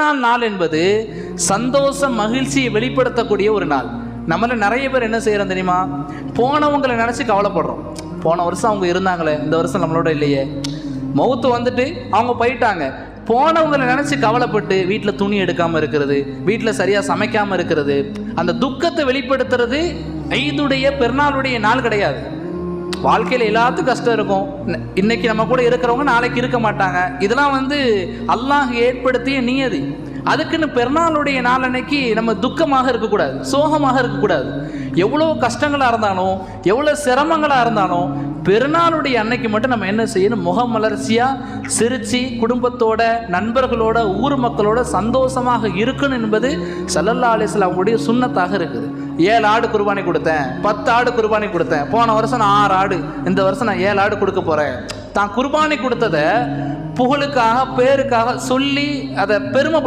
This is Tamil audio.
நாள் நாள் என்பது சந்தோஷம் மகிழ்ச்சியை வெளிப்படுத்தக்கூடிய ஒரு நாள். நம்மள நிறைய பேர் என்ன செய்யறோம் தெரியுமா? போனவங்களை நினைச்சு கவலைப்படுறோம். போன வருஷம் அவங்க இருந்தாங்களே இந்த வருஷம் நம்மளோட இல்லையே. மௌத்து வந்துட்டு அவங்க போயிட்டாங்க. போனவங்களை நினைச்சு கவலைப்பட்டு வீட்டில் துணி எடுக்காம இருக்கிறது வீட்டில் சரியா சமைக்காம இருக்கிறது அந்த துக்கத்தை வெளிப்படுத்துறது ஐதுடைய பெருநாளுடைய நாள் கிடையாது. வாழ்க்கையில் எல்லாத்துக்கும் கஷ்டம் இருக்கும். இன்னைக்கு நம்ம கூட இருக்கிறவங்க நாளைக்கு இருக்க மாட்டாங்க. இதெல்லாம் வந்து அல்லாஹ் ஏற்படுத்திய நியதி. அதுக்குன்னு பெருநாளுடைய நாள் அன்னைக்கு நம்ம துக்கமாக இருக்கக்கூடாது சோகமாக இருக்கக்கூடாது. எவ்வளோ கஷ்டங்களாக இருந்தாலும் எவ்வளோ சிரமங்களாக இருந்தாலும் பெருநாளுடைய அன்னைக்கு மட்டும் நம்ம என்ன செய்யணும்? முகமலர்ச்சியாக சிரித்து குடும்பத்தோட நண்பர்களோட ஊர் மக்களோட சந்தோஷமாக இருக்கணும் என்பது சல்லல்லா அலிஸ்லாமுடைய சுண்ணத்தாக இருக்குது. ஏழு ஆடு குர்பானி கொடுத்தேன் பத்து ஆடு குர்பானி கொடுத்தேன். போன வருஷம் நான் ஆறு ஆடு இந்த வருஷம் நான் ஏழு ஆடு கொடுக்க போகிறேன் தான் குர்பானி கொடுத்ததை புகழுக்காக பேருக்காக சொல்லி அதை பெருமைப்பட